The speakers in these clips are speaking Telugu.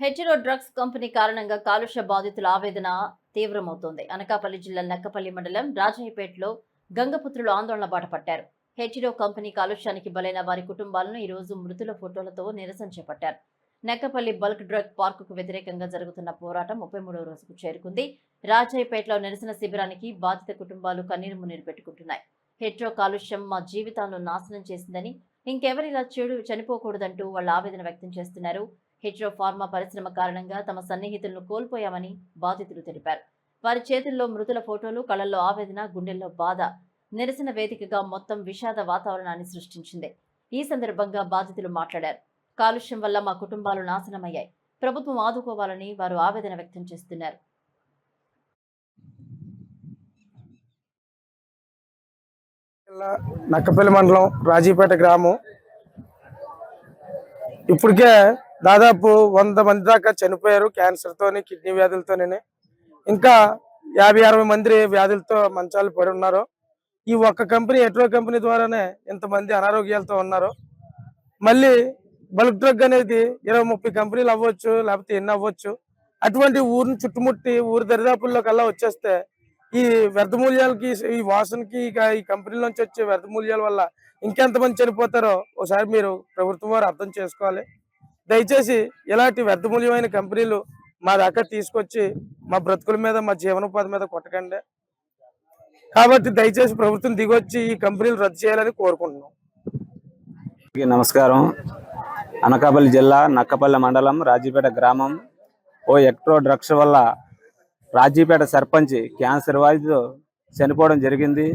హెచ్రో డ్రగ్స్ కంపెనీ కారణంగా కాలుష్య బాధితుల ఆవేదన తీవ్రమవుతోంది. అనకాపల్లి జిల్లా నక్కపల్లి మండలం రాజాయిపేటలో గంగపుత్రులు ఆందోళన బాట పట్టారు. హెచ్రో కంపెనీ కాలుష్యానికి బలైన వారి కుటుంబాలను ఈ రోజు మృతుల ఫోటోలతో నిరసన చేపట్టారు. నెక్కపల్లి బల్క్ డ్రగ్ పార్కుకు వ్యతిరేకంగా జరుగుతున్న పోరాటం ముప్పై మూడవ రోజుకు చేరుకుంది. రాజాయిపేటలో నిరసన శిబిరానికి బాధిత కుటుంబాలు కన్నీరు మున్నీరు పెట్టుకుంటున్నాయి. హెట్రో కాలుష్యం మా జీవితాలను నాశనం చేసిందని ఇంకెవరిలా చెడు చనిపోకూడదంటూ వాళ్ళ ఆవేదన వ్యక్తం చేస్తున్నారు. హెట్రో ఫార్మా పరిశ్రమ కారణంగా తమ సన్నిహితులను కోల్పోయామని బాధితులు తెలిపారు. వారి చేతుల్లో మృతుల ఫోటోలు కళ్ళల్లో ఆవేదన గుండెల్లో బాధ. నిరసన వేదికగా మొత్తం విషాద వాతావరణాన్ని సృష్టించింది. ఈ సందర్భంగా బాధితులు మాట్లాడారు. కాలుష్యం వల్ల మా కుటుంబాలు నాశనమయ్యాయి. ప్రభుత్వం ఆదుకోవాలని వారు ఆవేదన వ్యక్తం చేస్తున్నారు. నక్కపల్లి మండలం రాజీపేట గ్రామం. ఇప్పటికే దాదాపు వంద మంది దాకా చనిపోయారు క్యాన్సర్తోని కిడ్నీ వ్యాధులతోనే ఇంకా యాభై అరవై మంది వ్యాధులతో మంచాలు పడి ఉన్నారు. ఈ ఒక్క కంపెనీ ఎట్రో కంపెనీ ద్వారానే ఇంతమంది అనారోగ్యాలతో ఉన్నారు. మళ్ళీ బల్క్ డ్రగ్ అనేది ఇరవై ముప్పై కంపెనీలు అవ్వచ్చు లేకపోతే ఎన్ని అవ్వచ్చు అటువంటి ఊరిని చుట్టుముట్టి ఊరి దరిదాపుల్లో కల్లా వచ్చేస్తే ఈ వ్యర్థ మూల్యాలకి ఈ వాసనకి ఇక ఈ కంపెనీల నుంచి వచ్చే వ్యర్థ మూల్యాల వల్ల ఇంకెంతమంది చనిపోతారో ఒకసారి మీరు ప్రభుత్వం వారు అర్థం చేసుకోవాలి. దయచేసి ఇలాంటి వ్యర్థ మూల్యమైన కంపెనీలు మా దాకా తీసుకొచ్చి మా బ్రతుకుల మీద మా జీవనోపాధి మీద కొట్టకండి. కాబట్టి దయచేసి ప్రభుత్వం దిగొచ్చి ఈ కంపెనీలు రద్దు చేయాలని కోరుకుంటున్నాం. నమస్కారం. అనకాపల్లి జిల్లా నక్కపల్లి మండలం రాజీపేట గ్రామం. ఓ ఎక్ట్రో డ్రగ్స్ వల్ల రాజీపేట సర్పంచ్ క్యాన్సర్ వ్యాధితో చనిపోవడం జరిగింది.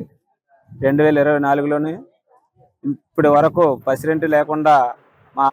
రెండు వేల ఇరవై నాలుగులోని ఇప్పటి వరకు పసిరెంటి లేకుండా మా